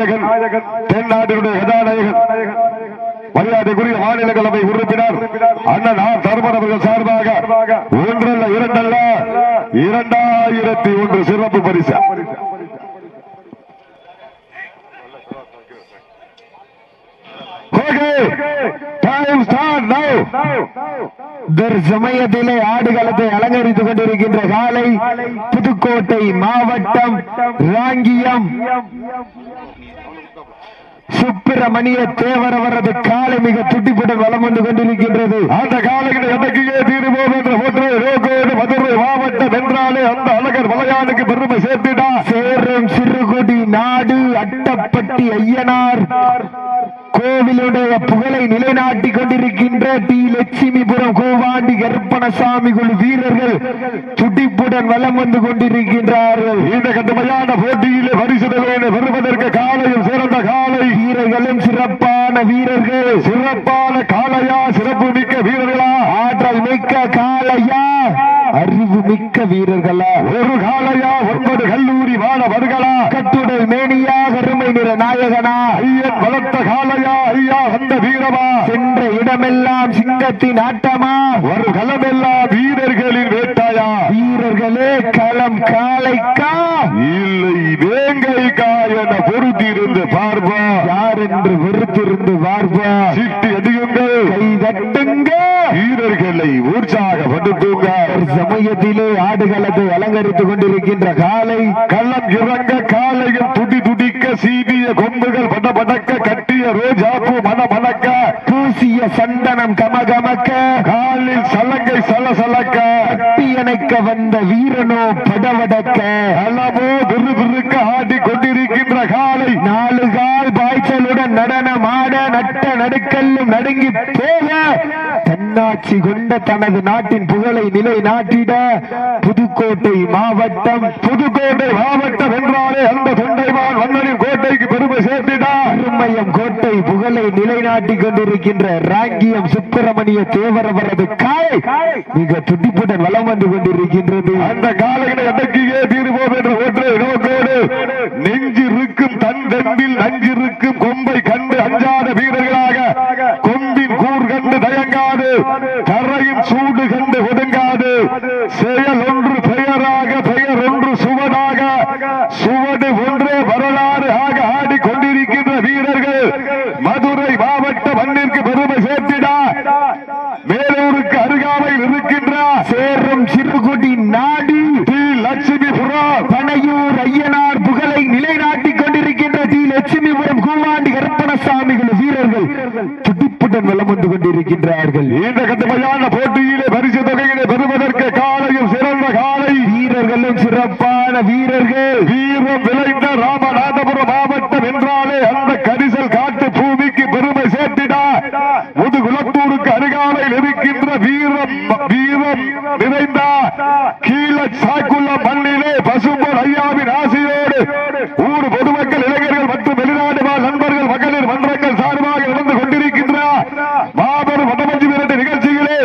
நாயகன் தென்னாட்டினுடைய கதாநாயகன். மரியாதைக்குரிய மாநிலங்களவை உறுப்பினர் அண்ணன் ஆர். தர்மன் அவர்கள் சார்பாக ஒன்றல்ல இரண்டல்ல இரண்டாயிரத்தி ஒன்று சிறப்பு பரிசு. டைம் ஸ்டார்ட் நவ் தற்சமயத்திலே ஆடுகளத்தை அலங்கரித்துக் கொண்டிருக்கின்ற காலை புதுக்கோட்டை மாவட்டம் ராங்கியம். சுப்பிரமணிய தேவர் அவரது காலை மிக துட்டிப்புடன் வலம் வந்து கொண்டிருக்கின்றது. அந்த காலையில் எதற்கே தீருவோம் என்ற ஒன்று ரோகோடு மதுரை மாவட்டம் என்றாலே அந்த அழகர் மலையானுக்கு பெருமை சேர்த்துடா. சேரும் சிறுகுடி நாடு அட்டப்பட்டி ஐயனார். கோவிலுடைய புகழை நிலைநாட்டிக் கொண்டிருக்கின்ற டி லட்சுமிபுரம் கோவாண்டி கருப்பணசாமி குழு வீரர்கள் துடிப்புடன் வலம் வந்து கொண்டிருக்கின்றார்கள். இந்த கடுமையான போட்டியிலே பரிசுதலை பெறுவதற்கு காலையும் சிறந்த காலை வீரர்களும் சிறப்பான வீரர்கள் சிறப்பான காளையா சிறப்பு மிக்க வீரர்களா? ஆற்றல் மிக்க காளையா? அறிவு மிக்க வீரர்களா? ஒரு காளையா ஒன்பது கல்லூரி மாணவர்களா? கட்டுடல் மேனியா கருமை நிற நாயகனா? ஐயன் வளர்த்த காளையா ஐயா வந்த வீரமா? சென்ற இடமெல்லாம் சிங்கத்தின் ஆட்டமா? ஒரு களமெல்லாம் வீரர்களின் வேட்டாயா? வீரர்களே களம் காளைக்கா? இல்லை வேங்கைக்கா என பொருத்தியிருந்து பார்ப்பா. யார் என்று வெறுத்திருந்து பார்ப்பா. சிட்டு அடியுங்கள் கை தட்டுங்க. வீரர்களை உற்சாகப்படுத்துங்க. சமயத்திலே ஆடுகளத்தை அலங்கரித்துக் கொண்டிருக்கின்ற காலை. கள்ளம் இறங்க காலையில் துடி துடிக்க சீவிய கொம்புகள் பட படக்க கட்டிய ரோஜாப்பூ மன மணக்க பூசிய சந்தனம் கமகமக்க. காலில் சலங்கை சல சலக்க அணைக்க வந்த வீரனோ படவடக்க. அளவோ விறுக்க ஆடி கொண்டிருக்கின்ற காலை. நாலு கால் பாய்ச்சலுடன் நடனம் ஆட நட்ட நடுக்கல்லும் நடுங்கி போக. தன்னாட்சி கொண்ட தனது நாட்டின் புகழை நிலை நாட்டிட புதுக்கோட்டை மாவட்டம். புதுக்கோட்டை மாவட்டம் என்றாலே அந்த தொண்டைமான் வண்ணனின் கோட்டைக்கு அருமையம் கோட்டை புகழை நிலைநாட்டிக் கொண்டிருக்கின்ற ராங்கியம் சுப்பிரமணிய தேவர் அவரது காலை மிக துடிப்புடன் வலம் வந்து கொண்டிருக்கின்றது. அந்த காலையில எதற்கே தீர்வோம் என்ற ஒற்றை நோக்கோடு. நெஞ்சிருக்கும் தன் தெம்பில் நஞ்சிருக்கும் கொம்பை கண்டு அஞ்சாத வீரர்களாக கொம்பின் கூர் கண்டு தயங்காது தரையின் சூடு கண்டு ஒதுங்காது செயல் ஒன்று பெயராக பெயர் ஒன்று சுவடாக சுவடு ஒன்றே வரலாறு ஆக ஆடிக் கொண்டிருக்கின்ற வீரர்கள் மதுரை மாவட்ட மண்ணிற்கு பெருமை சேர்த்திடா மேலூருக்கு அருகாமையில் இருக்கின்ற சேரும் சிறுகுடி நாடு டி லட்சுமிபுரம் பனையூர் ஐயனார் புகழை நிலைநாட்டிக் கொண்டிருக்கின்ற டி லட்சுமிபுரம் கூவாண்டி கருப்பணசாமிகள் வீரர்கள் துடிப்புடன் வலம் வந்து கொண்டிருக்கின்றார்கள் இந்த கடுமையான போட்டியிலே பரிசு தொகையிலே பெறுவதற்கு காலையும் சிறந்த காலை வீரர்களும் சிறப்பான வீரர்கள் வீரம் விளைந்த ராமநாதபுரம் மாவட்டம் என்றாலே அந்த கரிசல் காட்டு பூமிக்கு பெருமை சேர்த்திடா முதுகுலத்தூருக்கு அருகாமையில் இருக்கின்ற வீரம் வீரம் நிறைந்த கீழ சாய்க்குள்ள மண்ணிலே பசும்பொன் ஐயாவின் ஆசையோடு ஊர் பொதுமக்கள் இளைஞர்கள் மற்றும் வெளிநாடு வாழ் நண்பர்கள் மகளிர் மன்றங்கள் சார்பாக நடந்து கொண்டிருக்கின்ற மாபெரும் வடமஞ்சி விரட்டு நிகழ்ச்சிகளே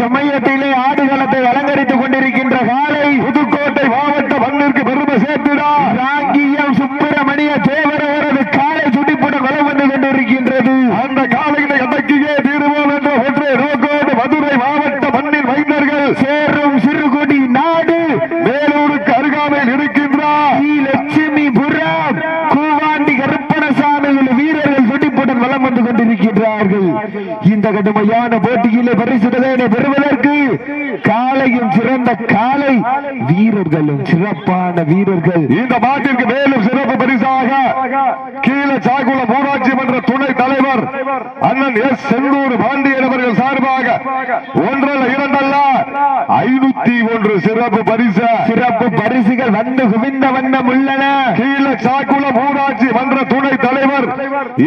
சமயத்திலே ஆடுகளத்தை அலங்கரித்துக் கொண்டிருக்கின்ற காலை புதுக்கோட்டை மாவட்ட மண்ணிற்கு பெருமை சேர்த்திடா ராங்கியம் சுப்பிரமணிய தேவர் அவரது காலை துடிப்புடன் வலம் வந்து கொண்டிருக்கின்றது அந்த காலையில எதற்கே தீருவோம் என்ற ஒற்றை நோக்கோடு மதுரை மாவட்ட மண்ணின் மைந்தர்கள் சேரும் சிறுகுடி நாடு வேலூருக்கு அருகாமையில் இருக்கின்றார் ஸ்ரீ லட்சுமிபுரம் கூவாண்டி கருப்பணசாமிகள் வீரர்கள் துடிப்புடன் வலம் வந்து கொண்டிருக்கின்றார்கள் இந்த கடுமையான போட்டியிலே பரிசுதலை பெறுவதற்கு காலையும் சிறந்த காலை வீரர்களும் சிறப்பான வீரர்கள். இந்த மாட்டிற்கு மேலும் சிறப்பு பரிசாக கீழ சாகுளம் ஊராட்சி மன்ற துணை தலைவர் அண்ணன் எஸ் செந்தூர் பாண்டியன் அவர்கள் சார்பாக ஒன்றல்ல இரண்டல்ல ஐநூத்தி ஒன்று சிறப்பு பரிசு. சிறப்பு பரிசுகள் வந்து குவிந்த வண்ணம் உள்ளன. கீழ சாக்குளம் ஊராட்சி மன்ற துணை தலைவர்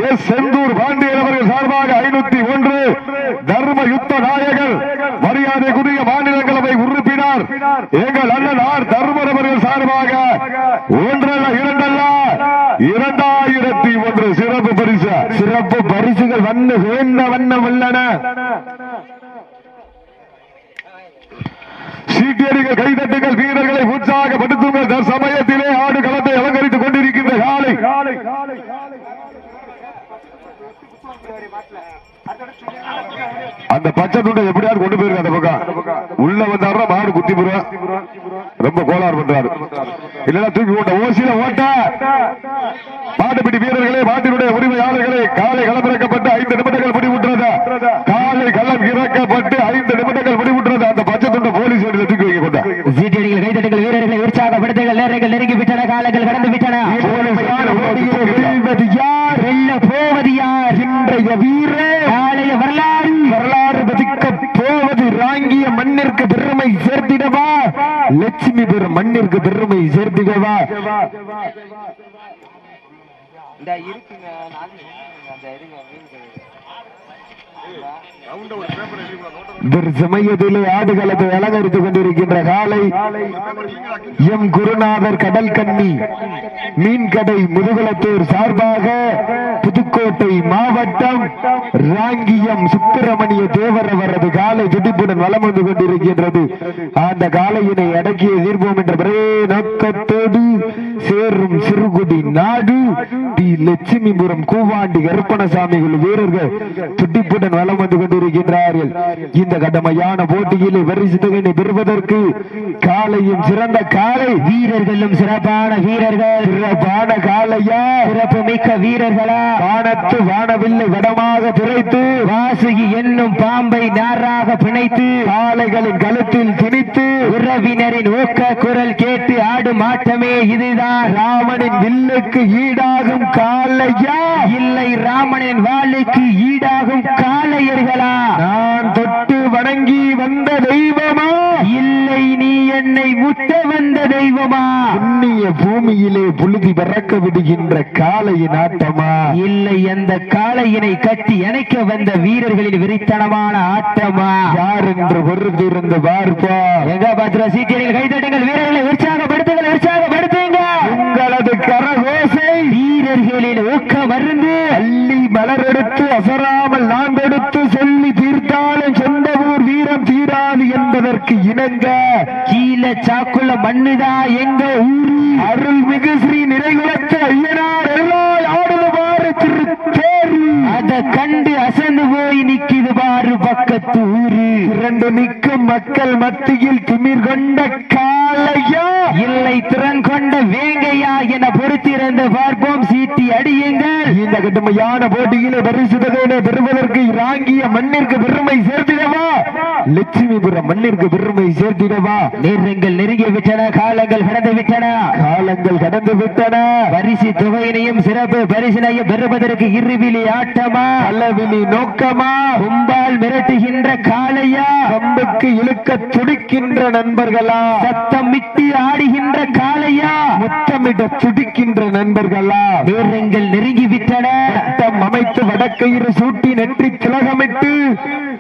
எஸ் செந்தூர் பாண்டியன் அவர்கள் சார்பாக ஐநூத்தி ஒன்று தர்ம யுத்த நாயகர் மரியாதைக்குரிய மாநிலங்களவை உறுப்பினர் எங்கள் அண்ணன் ஆர் தர்மர் அவர்கள் சார்பாக ஒன்றல்ல இரண்டல்ல இரண்டாயிரத்தி ஒன்று சிறப்பு பரிசு சிறப்பு பரிசுகள் வந்து குவிந்த வண்ணம் உள்ளன சீட்டியடிகள் கைதட்டுகள் வீரர்களை உற்சாகப்படுத்துங்கள். தற்சமயத்திலே ஆடு களத்தை அலங்கரித்துக் கொண்டிருக்கின்ற காலை அந்த பச்சை துண்டை எப்படியாவது கொண்டு போயிருக்க அந்த பக்கம். உள்ள வந்தாருன்னா மாடு குத்தி போடுவேன் ரொம்ப கோளாறு பண்றாரு. இல்லைன்னா தூக்கி ஓட்ட. ஓசியில ஓட்ட. பாட்டுப்பிடி வீரர்களே மாட்டினுடைய உரிமையாளர்களே காலை களமிறக்கப்பட்டு ஐந்து நிமிடங்கள் முடிவு இறக்கப்பட்டு ஐந்து நிமிடங்கள் முடிவுற்றது. அந்த பச்சை துண்டை போலீஸ் தூக்கி வைக்க கொண்டா சீட்டடிகள் கைதட்டுகள் வீரர்களை உற்சாகப்படுத்துங்கள் நேரங்கள் நெருங்கி விட்டன காலங்கள் கடந்து விட்டன. யார் வெல்ல போவது யார்? இன்றைய வீர நாளைய வரலாறு. வரலாறு பதிக்க போவது ராங்கிய மண்ணிற்கு பெருமை சேர்த்திடவா? லட்சுமி பெரும் மண்ணிற்கு பெருமை சேர்த்திடவா? இந்த இருக்குங்க அந்த இருங்க சமயத்திலே ஆடுகளத்தை அலங்கரித்துக் கொண்டிருக்கின்ற காலை எம் குருநாதர் கடல் கண்ணி மீன்கடை முதுகுளத்தூர் சார்பாக புதுக்கோட்டை மாவட்டம் ராங்கியம் சுப்பிரமணிய தேவர் அவரது காலை துடிப்புடன் வலம் வந்து கொண்டிருக்கின்றது. அந்த காலையினை அடக்கிய தீர்ப்போம் என்ற ஒரே நோக்கத்தோடு சேரும் சிறுகுடி நாடு. டி லட்சுமிபுரம் கூவாண்டி கருப்பணசாமிகள் வீரர்கள் துடிப்புடன் வலம் வந்து கொண்டிருக்கின்றார்கள். இந்த கடமையான போட்டியிலே தொகையினை பெறுவதற்கு காலையும் சிறந்த காலை. வீரர்களும் சிறப்பான வீரர்கள். சிறப்பான காலையா? சிறப்பு மிக்க வீரர்களா? வானத்து வானவில்லை வடமாக பிழைத்து வாசுகி என்னும் பாம்பை நாராக பிணைத்து காளைகளின் கழுத்தில் திணித்து உறவினரின் ஊக்க குரல் கேட்டு ஆடும் ஆட்டமே இதுதான். ராமனின் வில்லுக்கு ஈடாகும் காளையா? இல்லை ராமனின் வாளுக்கு ஈடாகும் காளையர்களா? நான் தொட்டு வணங்கி வந்த தெய்வமா? இல்லை நீ என்னை முட்ட வந்த தெய்வமா? புண்ணிய பூமியிலே புழுதி பறக்க விடுகின்ற காளையின் ஆட்டமா? இல்லை அந்த காளையினை கட்டி இணைக்க வந்த வீரர்களின் விரித்தனமான ஆட்டமா? யார் என்று பொறுத்திருந்து பார்ப்பா எங்க பத்திர சீட்டியர்கள் கைதட்டுங்கள் வீரர்களை உற்சாகப்படுத்துங்கள் உற்சாகப்படுத்துங்க உங்களது கரகோசை வீரர்களின் ஊக்க மருந்து அள்ளி மலரெடுத்து அசராமல் நான் கொடுத்து சொல்லி தீர்த்தாலும் சொந்த ஊர் வீரம் தீராது என்பதற்கு இணங்க கீழ சாக்குள்ள மண்ணுதா எங்க ஊரு? அருள்மிகு ஸ்ரீ நிறைகுலத்த ஐயனார் எல்லாம் ஆடுவாறு திருப்பேரு கண்டு அசந்து போய் நிக்குது பாரு பக்கத்து ஊரு. இரண்டு நிற்கும் மக்கள் மத்தியில் திமிர் கொண்ட காளையா இல்லை திறன் கொண்ட வேங்கையா என பொறுத்திருந்து பார்ப்போம் சீட்டி அடியுங்கள் இந்த கடுமையான போட்டியிலே பரிசு பெறுவதற்கு இறாங்கிய மண்ணிற்கு பெருமை சேர்த்திடவா? லட்சுமிபுரம் மண்ணிற்கு பெருமை சேர்த்திடவா? நேரங்கள் நெருங்கி விட்டன காலங்கள் கடந்து விட்டன. காலங்கள் கடந்து விட்டன. பரிசு தொகையினையும் சிறப்பு பரிசினையும் பெறுவதற்கு இருவிழி ஆட்டமா? அளவிழி நோக்கமா? கும்பால் மிரட்டுகின்ற காளையா? கம்புக்கு இழுக்க துடிக்கின்ற நண்பர்களா? சத்தமிட்டு ஆடுகின்ற காளையா? முத்தமிட துடிக்கின்ற நண்பர்களா? நேரங்கள் நெருங்கி விட்டன சட்டம் அமைத்து வடக்கயிறு சூட்டி நெற்றி திலகமிட்டு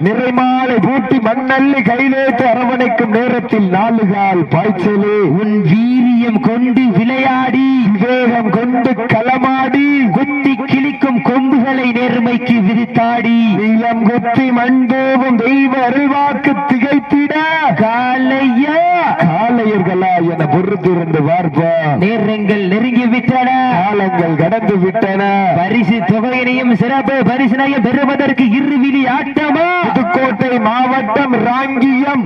நிறைமாலை பூட்டி மண்ணள்ளி கையிலேத்து அரவணைக்கும் நேரத்தில் நாலுகால் பாய்ச்சலே. உன் வீரியம் கொண்டு விளையாடி விவேகம் கொண்டு களமாடி குத்தி கிழிக்கும் கொம்புகளை நேர்மைக்கு விரித்தாடி. நீளம் குத்தி மண்தோவும் தெய்வ அருள்வாக்கு திகைத்திட. காலையா? காலையர்களா என பொறுத்திருந்து பார்ப்போம். நேரங்கள் நெருங்கி விட்டன. காலங்கள் கடந்து விட்டன. பரிசு தொகையினையும் சிறப்பு பரிசினையும் பெறுவதற்கு இருவிழி ஆட்டமா? புதுக்கோட்டை மாவட்டம் ராங்கியம்.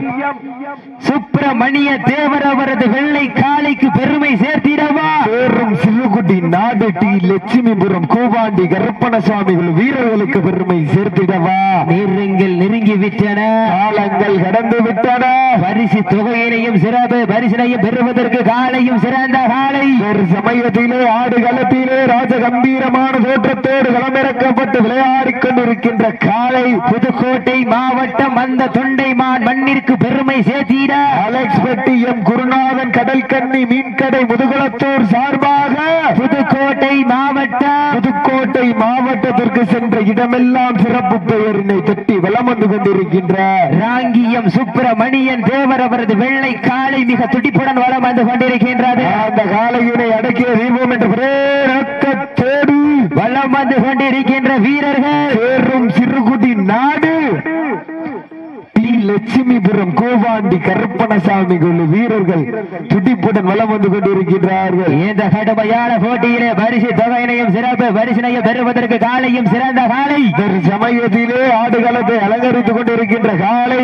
சுப்பிரமணிய தேவர் அவரது வெள்ளை காலைக்கு பெருமை சேர்த்திடவா? பேரும் சிறுகுடி நாடு டி லட்சுமிபுரம் கோவாண்டி கருப்பணசாமிகள் வீரர்களுக்கு பெருமை சேர்த்திடவா? நேரங்கள் நெருங்கி விட்டன காலங்கள் கடந்து விட்டன பரிசு தொகையினையும் சிறப்பு பரிசினையும் பெறுவதற்கு காலையும் சிறந்த காலை. ஒரு சமயத்திலே ஆடு களத்திலே ராஜ கம்பீரமான தோற்றத்தோடு களமிறக்கப்பட்டு விளையாடிக் கொண்டிருக்கின்ற காலை. புதுக்கோட்டை மாவட்டம் அந்த தொண்டைமான் மண்ணிற்கு பெருமை சேர்த்திட. அலெக்ஸ் பெட்டி எம் குருநாதன் கடல் கண்ணி மீன்கடை முதுகுளத்தூர் சார்பாக புதுக்கோட்டை மாவட்டம் புதுக்கோட்டை மாவட்டத்திற்கு சென்ற இடமெல்லாம் சிறப்பு பெயரினை தட்டி வலம் வந்து கொண்டிருக்கின்ற ராங்கியம் சுப்பிரமணியன் தேவர் அவரது வெள்ளை காலை மிக துடிப்புடன் வலம் வந்து கொண்டிருக்கின்றது. அந்த காலையினை அடக்கிய தீபம் என்ற பிரேரக்கத்தோடு வலம் வந்து கொண்டிருக்கின்ற வீரர்கள். சேரும் சிறுகுடி நாடு. டி லட்சுமிபுரம் கோவாண்டி கருப்பணசாமி குழு வீரர்கள் துடிப்புடன் வலம் வந்து கொண்டிருக்கிறார்கள் இந்த கடுமையான போட்டியிலே பரிசு தொகையினையும் சிறப்பு பரிசினையும் பெறுவதற்கு காலையும் சிறந்த காலை. சமயத்திலே ஆடுகளத்தை அலங்கரித்துக் கொண்டிருக்கின்ற காலை.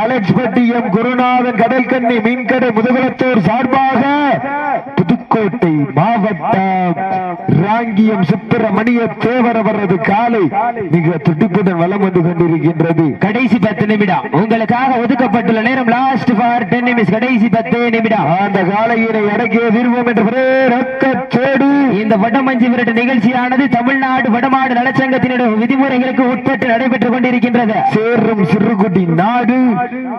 ஆலட்சுமட்டியம் குருநாதன் கடற்கண்ணி மீன்கடை முதுகுளத்தூர் சார்பாக புதுக்கோட்டை மாவட்டம் ராங்கியம் சுப்பிரமணிய தேவர் அவரது காலை மிக துடிப்புடன் வலம் வந்து கொண்டிருக்கின்றது. கடைசி பத்து நிமிடம். உங்களுக்காக ஒதுக்கப்பட்டுள்ள நேரம் லாஸ்ட் ஃபார் டென் நிமிஷம் கடைசி பத்து நிமிடம். அந்த காலையினை அடக்கிய விரும்பும் என்ற ரொக்கச்சோடு இந்த வடமஞ்சி விரட்டு நிகழ்ச்சியானது தமிழ்நாடு வடமாடு நலச்சங்கத்தினுடைய விதிமுறைகளுக்கு உட்பட்டு நடைபெற்றுக் கொண்டிருக்கின்றது. சேரும் சிறுகுடி நாடு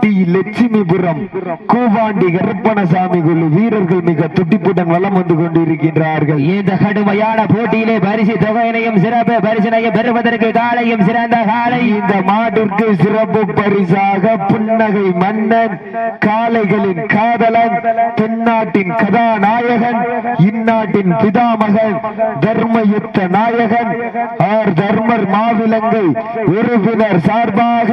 டி லட்சுமிபுரம் கூவாண்டி கருப்பணசாமி குழு வீரர்கள் மிக துடிப்புடன் வலம் வந்து கொண்டிருக்கின்றார்கள். இந்த கடுமையான போட்டியிலே பரிசு தொகையினையும் சிறப்பு பரிசினையும் பெறுவதற்கு காலையும் சிறந்த காலை. இந்த மாட்டிற்கு சிறப்பு பரிசாக புன்னகை மன்னன் காளைகளின் காதலன் தென்னாட்டின் கதாநாயகன் இந்நாட்டின் பிதாமகன் தர்மயுத்த நாயகன் ஆர் தர்மர் மாவிலங்கை உறுப்பினர் சார்பாக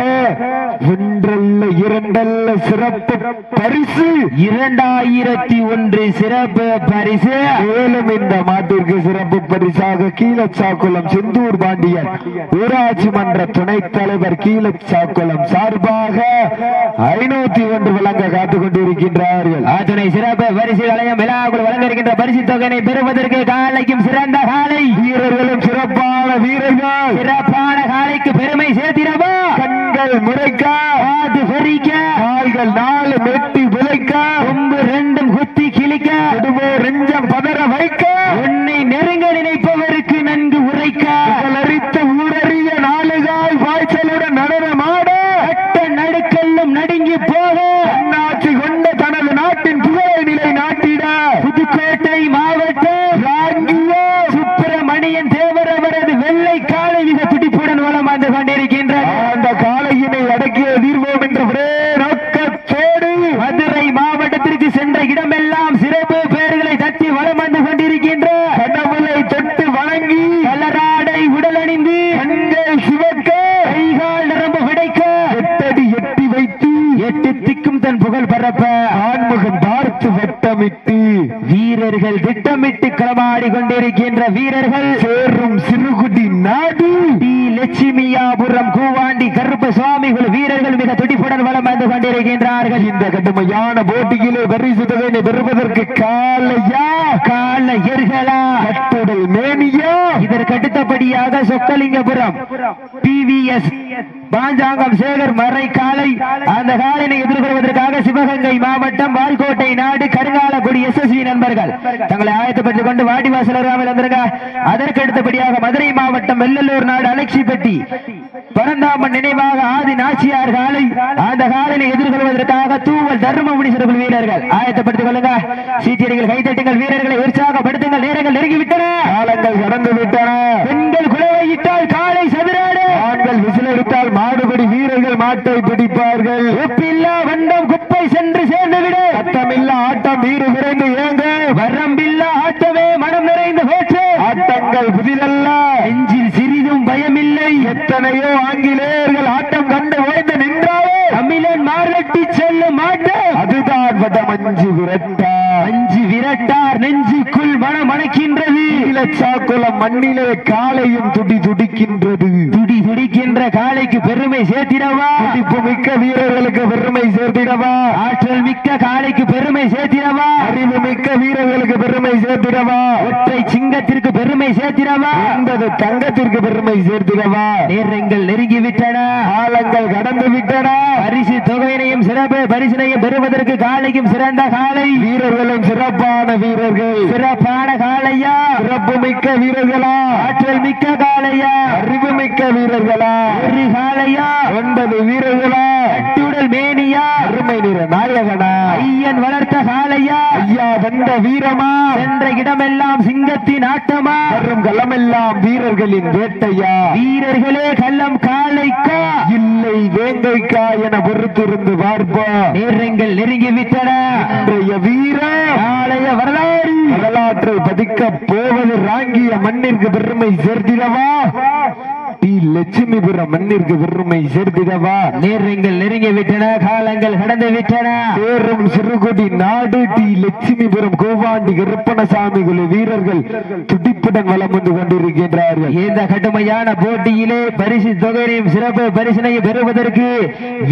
ஒன்றல்ல இரண்டல்ல சிறப்பு பரிசு. இரண்டாயிரத்தி ஒன்று சிறப்பு பரிசு மேலும் இந்த மாட்டிற்கு சிறப்பு பரிசாக கீழச்சாக்குளம் செந்தூர் பாண்டியன் ஊராட்சி மன்ற துணைத் தலைவர் கீழச்சாக்குளம் சார்பாக ஐநூத்தி ஒன்று வழங்க காத்துக் கொண்டிருக்கின்றார்கள். அத்துணை சிறப்பு பரிசுகளையும் விழாக்குள் வழங்கியிருக்கின்ற பரிசு தொகையினை பெறுவதற்கு காலைக்கும் சிறந்த காலை. வீரர்களும் சிறப்பான வீரர்கள். சிறப்பான காலைக்கு பெருமை சேர்த்திடவா? கண்கள் முறைக்க காது பெரிக்க கால்கள் நாலு மெட்டி விளைக்க. கொம்பு ரெண்டும் குத்தி கிழிக்க குடும்போ ரெஞ்சம் பதற வைக்க உன்னை நெருங்க நினைப்பவருக்கு நன்கு உரைக்க அரித்த ஊரறிய நாலுகால் பாய்ச்சலுடன் நடனமாட கட்ட நடுக்கல்லும் நடுங்கி போக தன்னாட்சி கொண்ட தனது நாட்டின் புகழை நிலை நாட்டிட புதுக்கோட்டை மாவட்டம் ராங்கியோ சுப்பிரமணியன் தேவர் அவரது வெள்ளை காலை மிக துடிப்புடன் வளம் வந்து கொண்டிருக்கின்றது அந்த காளையினை அடக்கிய தீர்வோம் என்ற ஒரே நோக்கத்தோடு மதுரை மாவட்டத்திற்கு சென்ற இடமெல்லாம் சிறப்பு பேர்களை தட்டி வளம் வந்து கொண்டிருக்கின்ற கடவுளை தொட்டு வணங்கி கலராடை உடல் அணிந்து கண்கள் சிவக்க கைகால் நரம்பு விடைக்க எட்டடி எட்டி வைத்து எட்டு திக்கும் தன் புகழ் பரப்ப ஆண்முகம் பார்த்து வட்டமிட்டு வீரர்கள் திட்டமிட்டு களமாடி கொண்டிருக்கின்ற வீரர்கள் சேரும் சிறுகுடி நாடு. டி. லட்சுமியாபுரம் கூவாண்டி கருப்ப சுவாமிகள் வீரர்கள் மிக துடிப்புடன் வளம் வந்து கொண்டிருக்கின்றார்கள். இந்த கடுமையான போட்டியிலே பரிசு தொகையை பெறுவதற்கு காலையா? கால எர்களா கட்டுடல் மேனியா? இதற்கு அடுத்தபடியாக சொக்கலிங்கபுரம் பிவிஎஸ் பாஞ்சாங்கம் சேகர் மறை காலை அந்த காலினை எதிர்கொள்வதற்காக சிவகங்கை மாவட்டம் வால்கோட்டை நாடு கருங்காலக்குடி எஸ்எஸ்வி நண்பர்கள். தங்களை ஆயத்தப்படுத்திக் கொண்டு வாடிவாசல் அருகாமல் வந்திருங்க. அதற்கு அடுத்தபடியாக மதுரை மாவட்டம் வெள்ளலூர் நாடு அலட்சிப்பட்டி பரந்தாமன் நினைவாக ஆதி நாச்சியார் காலை அந்த காலினை எதிர்கொள்வதற்காக தூவல் தர்மபுரி சிறப்பு வீரர்கள் ஆயத்தப்படுத்திக் கொள்ளுங்க சீட்டியடிகள் கைதட்டுங்கள் வீரர்களை உற்சாகப்படுத்துங்கள். நேரங்கள் நெருங்கிவிட்டன. காலங்கள் கடந்து விட்டன பெண்கள் குலவையிட்டால் காலை சதுராடு. விசிலடித்தால் மாடுபடி வீரர்கள் மாட்டை பிடிப்பார்கள். உப்பில்லா வண்டம் குப்பை சென்று சேர்ந்து விடு சத்தமில்ல ஆட்டம் வீறு விரைந்து ஏங்க வரம்பில்லா ஆட்டமே மனம் நிறைந்த போற்று ஆட்டங்கள் புதிதல்ல. நெஞ்சில் சிறிதும் பயமில்லை. எத்தனையோ ஆங்கிலேயர்கள் ஆட்டம் கண்டு ஓய்ந்து நின்றாரே தமிழன் மாரட்டி செல்லும் ஆட்டம். அதுதான் வடமஞ்சு விரட்டா. அஞ்சு விரட்டார் நெஞ்சுக்குள் மனம் அணைக்கின்றது சாக்குளம் மண்ணிலே காலையும் துடி துடிக்கின்றது. துடி துடிக்கின்ற காளைக்கு பெருமை சேர்த்திடவா? துடிப்பு மிக்க வீரர்களுக்கு பெருமை சேர்த்திடவா? ஆற்றல் மிக்க காளைக்கு பெருமை சேர்த்திடவா? அறிவு மிக்க வீரர்களுக்கு பெருமை சேர்த்திடவா? ஒற்றை சிங்கத்திற்கு பெருமை சேர்த்திடவா? என்பது தங்கத்திற்கு பெருமை சேர்த்திடவா? நேரங்கள் நெருங்கி விட்டன காலங்கள் கடந்து விட்டன பரிசு தொகையினையும் சிறப்பு பரிசினையும் பெறுவதற்கு காலையும் சிறந்த காலை வீரர்களும் சிறப்பான வீரர்கள். சிறப்பான காளையா? சிறப்பு மிக்க வீரர்களா? ஆற்றல் மிக்க காளையா? மிக்க வீரர்களா? ஒரு காளையா ஒன்பது வீரர்களா? கட்டுடல் மேனியா? அருமை நிற நாயகனா? ஐயன் வளர்த்த காளையா ஐயா வந்த வீரமா? சென்ற இடமெல்லாம் சிங்கத்தின் ஆட்டமா? வரும் களமெல்லாம் வீரர்களின் வேட்டையா? வீரர்களே கள்ளம் காளைக்கா? இல்லை வேங்கைக்கா என பொறுத்திருந்து பார்ப்பா. நேரங்கள் நெருங்கி விட்டன. இன்றைய வீரர் நாளைய வரலாறு. வரலாற்றை பதிக்க போவது ராங்கிய மண்ணிற்கு பெருமை சேர்த்திடவா? டி லட்சுமிபுரம் மண்ணிற்கு பெருமை சேர்த்திடவா? நேரங்கள் நெருங்கி விட்டன காலங்கள் கடந்து விட்டன. சேரும் சிறுகுடி நாடு டி லட்சுமிபுரம் கோவாண்டி கருப்பணசாமி குழு வீரர்கள் துடிப்புடன் வலம் வந்து கொண்டிருக்கின்றார்கள். இந்த கடுமையான போட்டியிலே பரிசு தொகையையும் சிறப்பு பரிசினையும் பெறுவதற்கு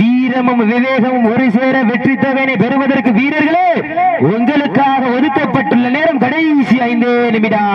வீரமும் விவேகமும் ஒரு சேர வெற்றி தொகையினை பெறுவதற்கு வீரர்களே உங்களுக்காக ஒதுக்கப்பட்டுள்ள நேரம் கடைசி ஐந்து நிமிடம்.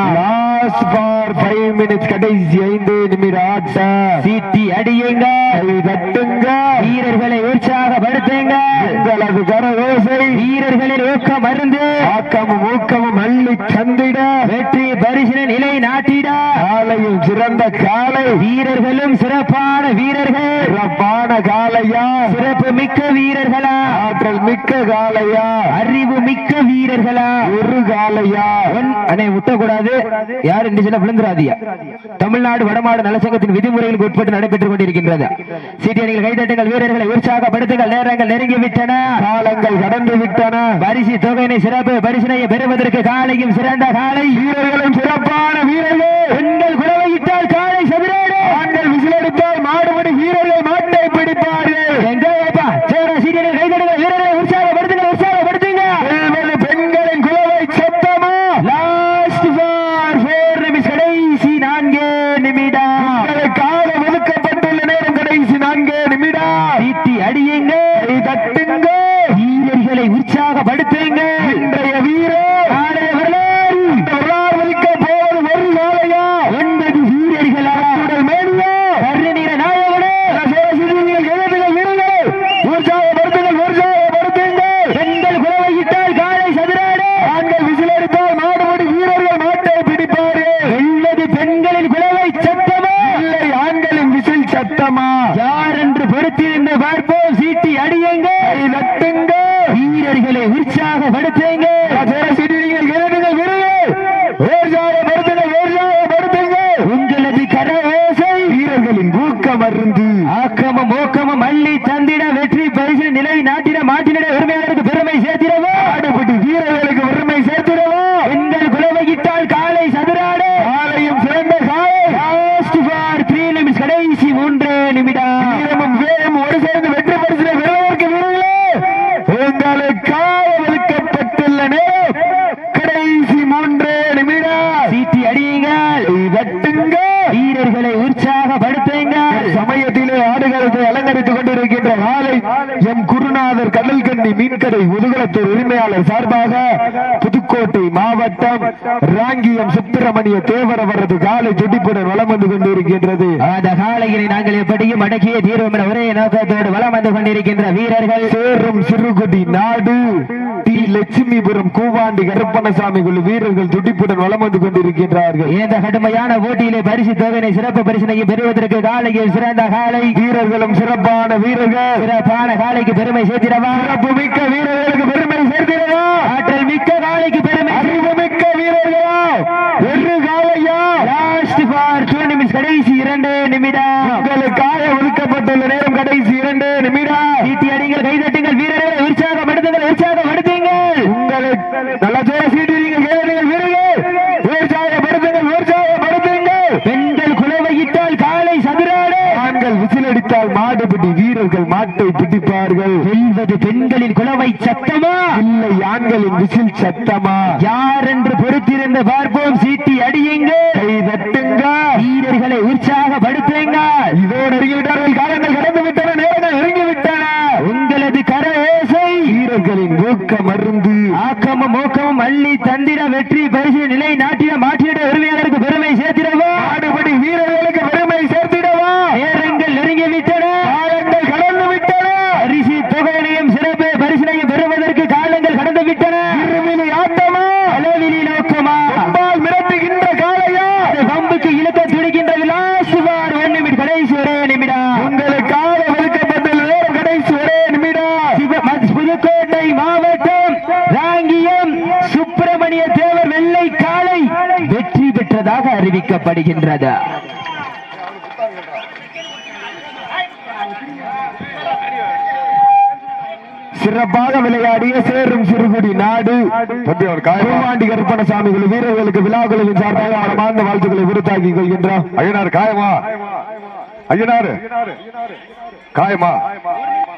கடைசி ஐந்து நிமிட ஆட்டம் சீட்டி அடியுங்க. கை தட்டுங்க. வீரர்களை உற்சாகப்படுத்துங்க. உங்களது கரகோசை வீரர்களின் ஊக்கம் மருந்து ஆக்கமும் ஊக்கமும் அள்ளி தந்திட. வெற்றி பரிசினை நிலை நாட்டிட. காலையும் சிறந்த காலை. வீரர்களும் சிறப்பான வீரர்கள். சிறப்பான காலையா. சிறப்பு மிக்க வீரர்களா. ஆற்றல் மிக்க காலையா. அறிவு மிக்க வீரர்களா. ஒரு காலையா. அண்ணே விட்டக்கூடாது யார் இந்த சில விழுந்துராதியா தமிழ்நாடு வடமாடு நலசங்கத்தின் விதிமுறைகளுக்கு உட்பட்டு நடைபெற்றுக் கொண்டிருக்கின்றது. சீட்டி அணிகள் கைதட்டுங்கள் வீரர்களை உற்சாகப்படுத்துங்கள் நேரங்கள் நெருங்கி விட்டன. காலங்கள் கடந்து விட்டன. பரிசு தொகையினை சிறப்பு பரிசினையை பெறுவதற்கு காலையும் சிறந்த காலை. வீரர்களும் சிறப்பான வீரர்கள். பெண்கள் குறவையிட்டால் காலை சதுராடு. ஆண்கள் விசிலடித்தால் மாடுபடி வீரர்கள் மாட்டை பிடிப்பார்கள். எங்க வைப்பா சேர சீட்டி அணிகள் கைதட்டுங்கள் வீரர்களை உற்சாகப்படுத்துங்க உற்சாகப்படுத்துங்க வெல்வது பெண்களின் குலவை சத்தமா லாஸ்ட் ஃபார் ஃபோர் நிமிஷம் கடைசி நான்கு நிமிடம் உங்களுக்காக ஒதுக்கப்பட்டுள்ள நேரம் கடைசி நான்கு நிமிடம் சீட்டி அடியுங்க கை தட்டுங்க வீரர்களை உற்சாகப்படுத்துங்க இன்றைய வீரர் நாளைய வரலாறு வரலாறு வைக்க போவது ஒரு காலையா ஒன்பது வீரர்களா உடல் மேனியா கருநீர நாயகனே சிறுவர்கள் எழுதுகள் வீரர்கள் உற்சாகப்படுத்துங்கள் உற்சாகப்படுத்துங்கள் பெண்கள் குலவையிட்டால் காலை சதுராடு ஆண்கள் விசிலடித்தால் மாடுபடி வீரர்கள் மாட்டை பிடிப்பார்கள் வெள்ளது பெண்களின் குலவை சத்தமா இல்லை ஆண்களின் விசில் சத்தமா யார் என்று பொறுத்திருந்து பார்ப்போம் சீட்டி அடியுங்க கை தட்டுங்க வீரர்களை உற்சாகப்படுத்துங்க சிறுவர்கள் எழுதுகள் வீரர்கள் உற்சாகப்படுத்துங்கள் உற்சாகப்படுத்துங்கள் உங்களது கர ஓசை வீரர்களின் ஊக்கம் அருந்து ஆக்கமும் ஊக்கமும் அள்ளி தந்திட வெற்றி பரிசு நிலை நாட்டிட மாட்டினிட உரிமையாளருக்கு பெருமை சேர்த்திடவா ஆடுபடி வீரர்களுக்கு வறுமை சேர்த்திடவா பெண்கள் குலவையிட்டால் காலை சதுராடு காலையும் சிறந்த காலை லாஸ்ட் ஃபார் த்ரீ நிமிஷம் கடைசி மூன்று நிமிடம் வீரமும் வேகம் ஒரு சேர்ந்து வெற்றி பரிசிலை பெறுவதற்கு வீரர்களே உங்களுக்காக ஒதுக்கப்பட்டுள்ள நேரம் கடைசி மூன்று நிமிடம் சீட்டி அடியுங்கள் கை தட்டுங்க வீரர்களை உற்சாகப்படுத்துங்கள் சமயத்திலே ஆடுகளத்தை அலங்கரித்துக் கொண்டிருக்கின்ற மாலை எம் குருநாதர் கடல்கண்ணி மீன்கடை முதுகுளத்தூர் உரிமையாளர் சார்பாக புதுக்கோட்டை மாவட்டம் ராங்கியம் சுப்பிரமணிய தேவர் அவரது காலை துடிப்புடன் வலம் வந்து கொண்டிருக்கின்றது. அந்த காலையினை நாங்கள் எப்படியும் அடக்கிய தீர்வோம் என ஒரே நோக்கத்தோடு வலம் வந்து கொண்டிருக்கின்ற வீரர்கள். சேரும் சிறுகுடி நாடு டி லட்சுமிபுரம் கூவாண்டி கருப்பணசாமி குழு வீரர்கள் துடிப்புடன் வலம் வந்து கொண்டிருக்கின்றார்கள். இந்த கடுமையான போட்டியிலே பரிசு தொகையினை சிறப்பு பரிசினை பெறுவதற்கு காலையில் சிறந்த காலை. வீரர்களும் சிறப்பான வீரர்கள். சிறப்பான காலைக்கு பெருமை சேர்த்திடவா? சிறப்பு மிக்க வீரர்களுக்கு பெருமை சேர்க்கிறதா ஆற்றல் மிக்க காலைக்கு பெருமை அறிவு மிக்க வீரர்களா? ஒரு காலையா? லாஸ்ட் ஃபார் டூ நிமிஷம் கடைசி இரண்டு நிமிடம். உங்களுக்காக ஒதுக்கப்பட்டுள்ள நேரம் கடைசி இரண்டு நிமிடம். சீட்டி அடிங்கள் கைதட்டுங்கள் வீரர்களை உற்சாகப்படுத்துங்கள் உற்சாகப்படுத்துங்கள் உங்களை நல்ல ஜோர சீட்டுறீங்க கேளுங்கள் வீரர்கள் உற்சாகப்படுத்துங்கள் உற்சாகப்படுத்துங்கள் பெண்கள் குலவையிட்டால் காலை சதுராடு. ஆண்கள் விசிலடித்தால் மாடு பிடி வீரர்கள் மாட்டை பிடிப்பார்கள். வெல்வது பெண்களின் குலவை சத்தமா? இல்லை ஆண்களின் விசில் சத்தமா? யார் என்று பொறுத்திருந்து பார்ப்போம் சீட்டி அடியுங்க கை தட்டுங்க வீரர்களை உற்சாகப்படுத்துங்க இதோடு நெருங்கி விட்டார்கள் காலங்கள் கடந்து விட்டன நேரங்கள் நெருங்கி விட்டன உங்களது கர ஓசை வீரர்களின் ஊக்க மருந்து ஆக்கமும் ஊக்கமும் அள்ளி தந்திர வெற்றி பரிசு நிலை நாட்டிட மாற்றியிட உரிமையாளருக்கு பெருமை சேர்த்திடவோ? ஆடுபடி வீரர்கள் பெருமை சேர்த்திடவா நேரங்கள் நெருங்கி விட்டன காலங்கள் கடந்து விட்டன பரிசு தொகையினையும் சிறப்பு பரிசினையும் பெறுவதற்கு காலங்கள் கடந்து விட்டன இருவிழி ஆட்டமா அளவிலி நோக்கமா அம்பால் மிரட்டுகின்ற காலையா அது பம்புக்கு இழுக்க துடிக்கின்ற லாஸ்ட் பார் ஒன் நிமிடம் கடைசி ஒரே நிமிடம் உங்களுக்காக ஒதுக்கப்பட்டுள்ள நேரம் கடைசி ஒரே நிமிடம் சிவ- ம- புதுக்கோட்டை மாவட்டம் ராங்கியம் சுப்பிரமணிய தேவர் வெள்ளை காளை வெற்றி பெற்றதாக அறிவிக்கப்படுகின்றது சிறப்பாக விளையாடிய சேரும் சிறுகுடி நாடு. தம்பி அவர் காயமா பூவாண்டி கருப்பணசாமி வீரர்களுக்கு விழா சார்பாக மனமார்ந்த வாழ்த்துக்களை விருத்தாக்கிக் கொள்கின்றோம் ஐயனார் காயமா? ஐயனாரு காயமா?